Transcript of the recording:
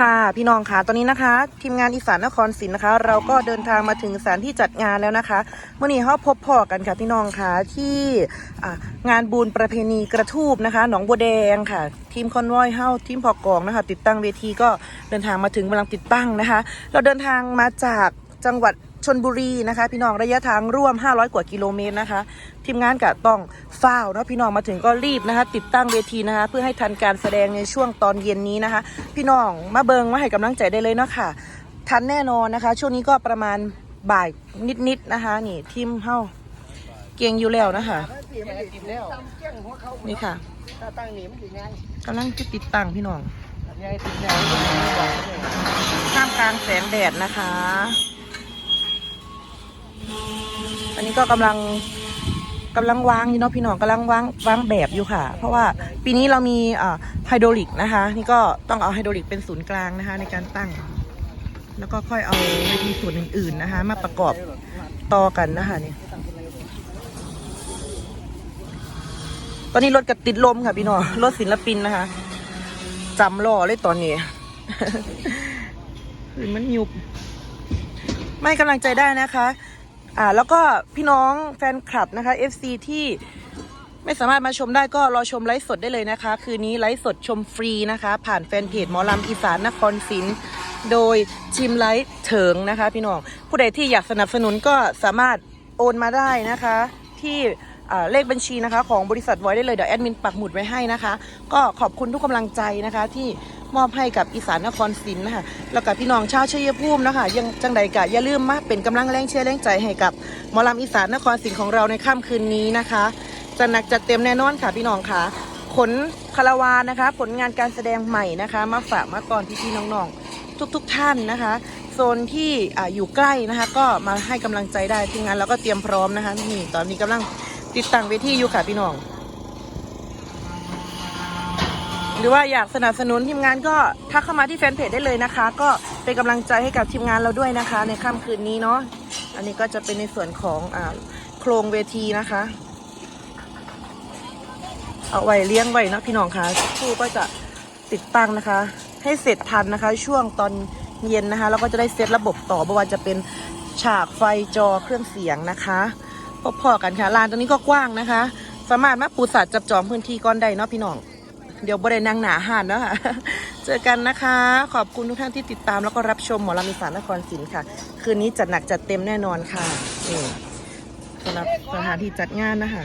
ค่ะพี่น้องค่ะตอนนี้นะคะ ทีมงานอีสานนครศรีนะคะ เราก็เดินทางมาถึงสถานที่จัดงานแล้วนะคะเมื่อนี้เขาพบพ่อกันค่ะพี่น้องค่ะที่งานบุญประเพณีกระทูบนะคะ หนองบัวแดงค่ะ ทีมคอนวอยเฮาทีมพอกองนะคะ ติดตั้งเวทีก็เดินทางมาถึงกำลังติดตั้งนะคะ เราเดินทางมาจาก จังหวัดชนบุรีนะคะ พี่น้องระยะทางร่วม 500 กว่ากิโลเมตรนะคะ ทีมงานกะต้องเฝ้าวเนาะพี่น้องมาถึงก็รีบนะคะ ติดตั้งเวทีนะคะ เพื่อให้ทันการแสดงในช่วงตอนเย็นนี้นะคะ พี่น้องมาเบิงมาให้กำลังใจได้เลยเนาะค่ะทันแน่นอนนะคะ ช่วงนี้ก็ประมาณบ่ายนิดๆนะคะ นี่ทีมเฮาเก่งอยู่แล้วนะคะนี่ค่ะถ้าตั้งหนีมันสิง่ายกำลังจะติดตั้งพี่น้องง่ายติดง่ายมันสิบอกเลยท่ามกลางแสงแดดนะคะอั นนี้ก็กำลังกำลังวางอยู่เนาะพี่น้องกำลังวางวางแบบอยู่ค่ะ เพราะว่าปีนี้เรามีอ่าไฮโดรลิกนะคะ นี่ก็ต้องเอาไฮโดรลิกเป็นศูนย์กลางนะคะ ในการตั้ง แล้วก็ค่อยเอาเวทีส่วนอื่น ๆนะคะ มาประกอบต่อกันนะคะนี่ตอนนี้รถกับติดลมค่ะพี่น้องรถศิลปินนะคะจำล่อเลยตอนนี้หรือมันยุบ ไม่กำลังใจได้นะคะ อ่าแล้วก็พี่น้องแฟนคลับนะคะ FC ที่ไม่สามารถมาชมได้ก็รอชมไลฟ์สดได้เลยนะคะ คืนนี้ไลฟ์สดชมฟรีนะคะ ผ่านแฟนเพจหมอลำอีสานนครศรีโดยชิมไลฟ์เถิงนะคะ พี่น้องผู้ใดที่อยากสนับสนุนก็สามารถโอนมาได้นะคะ ที่เลขบัญชีนะคะของบริษัทไว้ได้เลยเดี๋ยวแอดมินปักหมุดไว้ให้นะคะ ก็ขอบคุณทุกกำลังใจนะคะที่ มอบให้กับอีสานนครศรีนะคะแล้วกับพี่น้องชาวชัยภูมินะคะยังจังใดกะอย่าลืมมาเป็นกำลังแรงเชียร์แรงใจให้กับหมอลำอีสานนครศรีของเราในค่ำคืนนี้นะคะจะหนักจัดเต็มแน่นอนค่ะพี่น้องค่ะขนคาราวานนะคะ ผลงานการแสดงใหม่นะคะ มาฝากมาตอนพี่ๆน้องๆทุกๆท่านนะคะ โซนที่ออยู่ใกล้นะคะ ก็มาให้กำลังใจได้ทีมงานเราก็เตรียมพร้อมนะคะนี่ตอนนี้กำลังติดตั้งเวทีอยู่ค่ะพี่น้อง หรือว่าอยากสนับสนุนทีมงานก็ทักเข้ามาที่แฟนเพจได้เลยนะคะ ก็เป็นกำลังใจให้กับทีมงานเราด้วยนะคะ ในค่ำคืนนี้เนาะอันนี้ก็จะเป็นในส่วนของอ่าโครงเวทีนะคะ เอาไว้เลี้ยงไว้นะพี่น้องคะครู่ก็จะติดตั้งนะคะ ให้เสร็จทันนะคะ ช่วงตอนเย็นนะคะ แล้วก็จะได้เซตระบบต่อไม่ว่าจะเป็นฉากไฟจอเครื่องเสียงนะคะพอๆกันค่ะลานตรงนี้ก็กว้างนะคะ สามารถมาปูสัตว์จับจองพื้นที่ก้อนใดเนาะพี่น้อง เดี๋ยวบริเวณนางหนาหานเนาะค่ะเจอกันนะคะ ขอบคุณทุกท่านที่ติดตามแล้วก็รับชมหมอลำอีสานนครศรีค่ะ คืนนี้จัดหนักจัดเต็มแน่นอนค่ะนี่สำหรับสถานที่จัดงานนะคะ